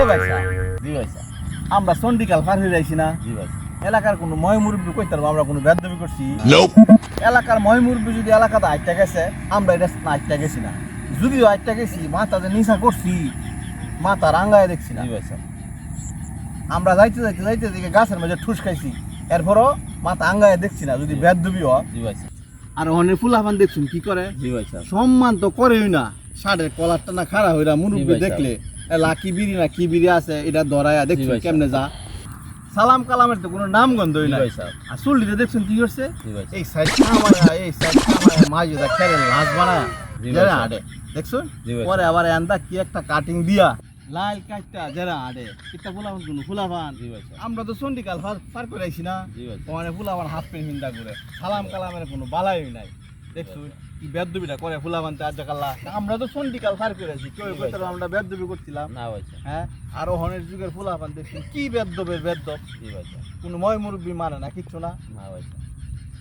এ ভাই সাহেব, জি ভাই স্যার আমরা চন্ডিকাল পার হয়ে যাইছি না। জি ভাই এলাকার কোনো ময় মুরব্বী কইতে পারব আমরা কোনো বেদবি করছি। এলাকার ময় মুরব্বী যদি এলাকাতে আটটা গেছে আমরা এটা আটটা গেছি না। যদিও আটটা গেছি মাথা যে নিশা করছি মাথা রাঙ্গায় দেখছি না। জি ভাই স্যার আমরা যাইতে যাইতে যাইতে দিকে গাছের মাঝে ঠুস খাইছি। এরপরও মাথা আঙ্গায় দেখছি না যদি বেদবি হয়। জি ভাই স্যার আর অনেক ফুলাফান দেখছুন কি করে? জি ভাই স্যার সম্মান তো করেই না। ষাটের কলারটা না খাড়া হইরা মুরব্বী জি ভাই, দেখলে লাকি বিড়ি না কি বিড়ি আছে এটা ধরায়া দেখছুন ভাই, কেমনে যা। সালাম কালামের তো কোনো নাম গন্ধই জি না স্যার আর চুল্লিতে দেখছুন কি করছে? এই সাইড কামায়া এই সাইড কামায়া মাঝে দা খেলে লাশ বানায়। যারা আডে ভাই, পরে আবার এন্দা কি একটা কাটিং দিয়া লাল কাটটা যারা আডে কিতা ফুলাফান। কোনো ফুলাফান আমরা তো চন্ডিকাল পার পার করে আইছি না। ওখানে ফুলাবান হাফ প্যান্ট হিন্দা করে। সালাম কালামের কোনো বালাই নাই। দেখছ বেদবিটা করে ফুলাবান আর আজ কাল্লা আমরা তো চন্ডিকাল পার করেছি কেউ কইতে আমরা বেদবি করছিলাম। না হয়েছে হ্যাঁ আর ওহনের যুগের ফুলাবান দেখছি কি বেদবের বেদব? কোনো ময় মুরব্বী মানে না কিচ্ছু না। না স্যার